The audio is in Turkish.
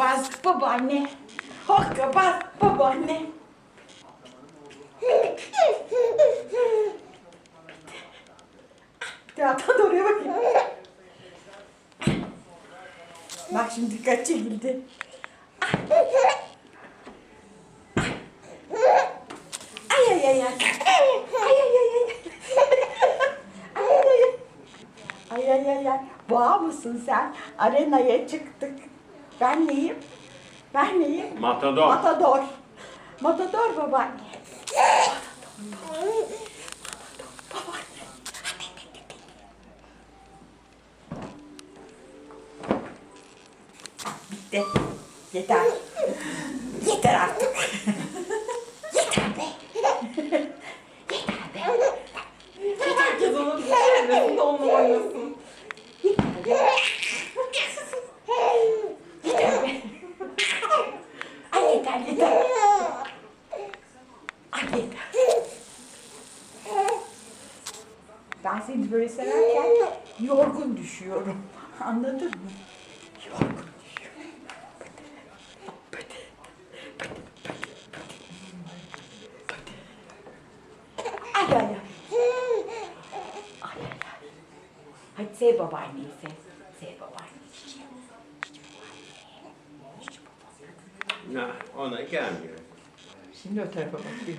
babaanne. Hokkabaz babaanne. Atan da oraya bakayım. Bak şimdi dikkat çekildi. Ay ay ay ay. Ay ay ay ay. Ay ay ay. Ay ay ay ay. Boğa mısın sen? Arenaya çıktık. Ben neyim? Ben neyim? Matador. Matador. Matador babaanne. Bitti. Yeter. Yeter artık. Yeter be. Yeter be. Herkes onun bir çevresinde onunla oynasın. Yeter be. Yeter be. Ay yeter. Ben seni böyle severken yorgun düşüyorum. Anladın mı? Yorgun düşüyorum. Ay ay ay. Ay ay ay. Hadi sev babaanneyi sev. Sev babaanneyi. Na, onnan kell. Sind da einfach was hier?